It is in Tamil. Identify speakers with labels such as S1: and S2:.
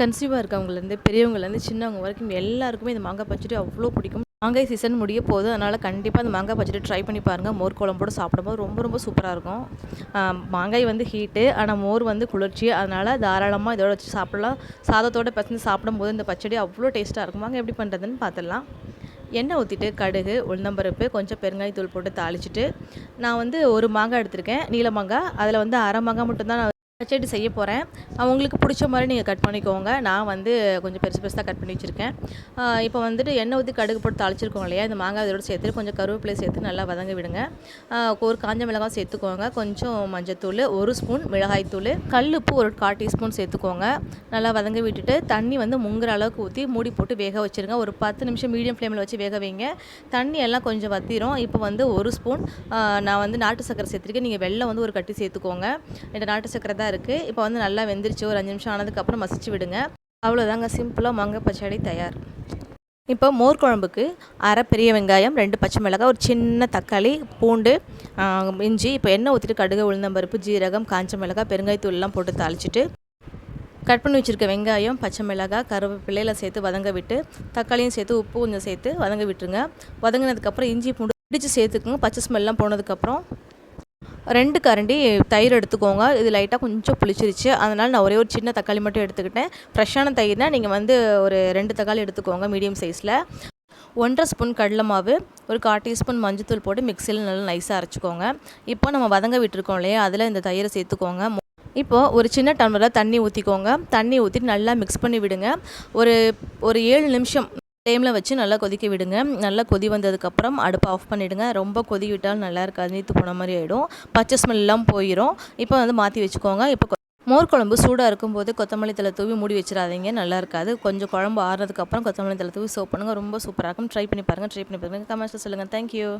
S1: கன்சீவாக இருக்கவங்கலேருந்து பெரியவங்கலேருந்து சின்னவங்க வரைக்கும் எல்லாருக்குமே இந்த மாங்காய் பச்சடி அவ்வளோ பிடிக்கும். மாங்காய் சீசன் முடிய போகுது அதனால் கண்டிப்பாக அந்த மாங்காய் பச்சடி ட்ரை பண்ணி பாருங்கள் மோர் குழம்போடு சாப்பிடும்போது ரொம்ப ரொம்ப சூப்பராக இருக்கும். மாங்காய் வந்து ஹீட்டு ஆனால் மோர் வந்து குளிர்ச்சி. அதனால் தாராளமாக இதோட வச்சு சாப்பிடலாம். சாதத்தோட பசங்க சாப்பிடும்போது இந்த பச்சடி அவ்வளோ டேஸ்ட்டாக இருக்கும். மாங்க எப்படி பண்ணுறதுன்னு பார்த்துடலாம் எண்ணெய் ஊற்றிட்டு கடுகு உளுந்தம்பருப்பு கொஞ்சம் பெருங்காயத்தூள் போட்டு தாளிச்சிட்டு நான் வந்து ஒரு மாங்காய் எடுத்திருக்கேன். நீல மாங்காய் அதில் வந்து அரை மாங்காய் மட்டும்தான் நான் பச்சடி செய்ய போகிறேன் உங்களுக்கு பிடிச்ச மாதிரி நீங்கள் கட் பண்ணிக்கோங்க. நான் வந்து கொஞ்சம் பெருசு பெருசாக கட் பண்ணி வச்சுருக்கேன். இப்போ வந்துட்டு எண்ணெய் ஊற்றி கடுகு போட்டு தாளிச்சிருக்கோம் இல்லையா? இந்த மாங்காய் இதோட சேர்த்து கொஞ்சம் கருவேப்பிலை சேர்த்து நல்லா வதங்க விடுங்க. ஒரு காஞ்ச மிளகாய் சேர்த்துக்கோங்க. கொஞ்சம் மஞ்சத்தூள் ஒரு ஸ்பூன் மிளகாய்த்தூள் உப்பு ஒரு கால் டீஸ்பூன் சேர்த்துக்கோங்க. நல்லா வதங்க விட்டுட்டு தண்ணி வந்து முங்குற அளவுக்கு ஊற்றி மூடி போட்டு வேக வச்சுருங்க. ஒரு பத்து நிமிஷம் மீடியம் ஃப்ளேமில் வச்சு வேக வைங்க. தண்ணி எல்லாம் கொஞ்சம் வத்திரும். இப்போ வந்து ஒரு ஸ்பூன் நான் வந்து நாட்டு சக்கரை சேர்த்துருக்கேன். நீங்கள் வெள்ளம் வந்து ஒரு கட்டி சேர்த்துக்கோங்க. இந்த நாட்டு சக்கரை தான் இருக்குது இப்போ வந்து நல்லா வெந்துருச்சு. ஒரு அஞ்சு நிமிஷம் ஆனதுக்கப்புறம் மசிச்சு விடுங்க. அவ்வளோதாங்க சிம்பிளாக மாங்காய் பச்சடி தயார். இப்போ மோர் குழம்புக்கு அரை பெரிய வெங்காயம் ரெண்டு பச்சை மிளகாய் ஒரு சின்ன தக்காளி பூண்டு இஞ்சி இப்போ எண்ணெய் ஊற்றிட்டு கடுகு உளுந்தம்பருப்பு ஜீரகம் காஞ்ச மிளகாய் பெருங்காயத்தூள்லாம் போட்டு தாளிச்சிட்டு கட் பண்ணி வச்சுருக்க வெங்காயம் பச்சை மிளகாய் கருவேப்பிலையில் சேர்த்து வதங்க விட்டு தக்காளியும் சேர்த்து உப்பு கொஞ்சம் சேர்த்து வதங்க விட்டுருங்க. வதங்கினதுக்கப்புறம் இஞ்சி பூண்டு பிடிச்சி சேர்த்துக்குங்க. பச்சை ஸ்மெல்லாம் போனதுக்கப்புறம் ரெண்டு கரண்டி தயிர் எடுத்துக்கோங்க. இது லைட்டாக கொஞ்சம் புளிச்சிருச்சு. அதனால் நான் ஒரே ஒரு சின்ன தக்காளி மட்டும் எடுத்துக்கிட்டேன். ஃப்ரெஷ்ஷான தயிர்னால் நீங்கள் வந்து ஒரு ரெண்டு தக்காளி எடுத்துக்கோங்க மீடியம் சைஸில் ஒன்றரை ஸ்பூன் கடலை மாவு ஒரு கால் டீஸ்பூன் மஞ்சத்தூள் போட்டு மிக்சியில் நல்லா நைஸாக அரைச்சிக்கோங்க. இப்போ நம்ம வதங்க விட்டுருக்கோம் இல்லையா? அதில் இந்த தயிரை சேர்த்துக்கோங்க. இப்போது ஒரு சின்ன டம்ளரில் தண்ணி ஊற்றிக்கோங்க தண்ணி ஊற்றிட்டு நல்லா மிக்ஸ் பண்ணி விடுங்க. ஒரு ஒரு ஏழு நிமிஷம் ஃப்ளேமில் வச்சு நல்லா கொதிக்க விடுங்க. நல்லா கொதி வந்ததுக்கப்புறம் அடுப்பை ஆஃப் பண்ணிவிடுங்க ரொம்ப கொதி விட்டாலும் நல்லா இருக்காது. நீத்து போன மாதிரி ஆகிடும் பச்சை ஸ்மெல்லாம் போயிடும் இப்போ வந்து மாற்றி வச்சுக்கோங்க. இப்போ மோர் குழம்பு சூடாக இருக்கும்போது கொத்தமல்லி தலை தூவி மூடி வச்சிடாதீங்க. நல்லா இருக்காது. கொஞ்சம் குழம்பு ஆறுனதுக்கப்புறம் கொத்தமல்லி தலை தூவி சோப் பண்ணுங்கள் ரொம்ப சூப்பராக இருக்கும். ட்ரை பண்ணி பாருங்கள் ட்ரை பண்ணி பாருங்கள் கமெண்ட்ஸில் சொல்லுங்கள் தேங்க்யூ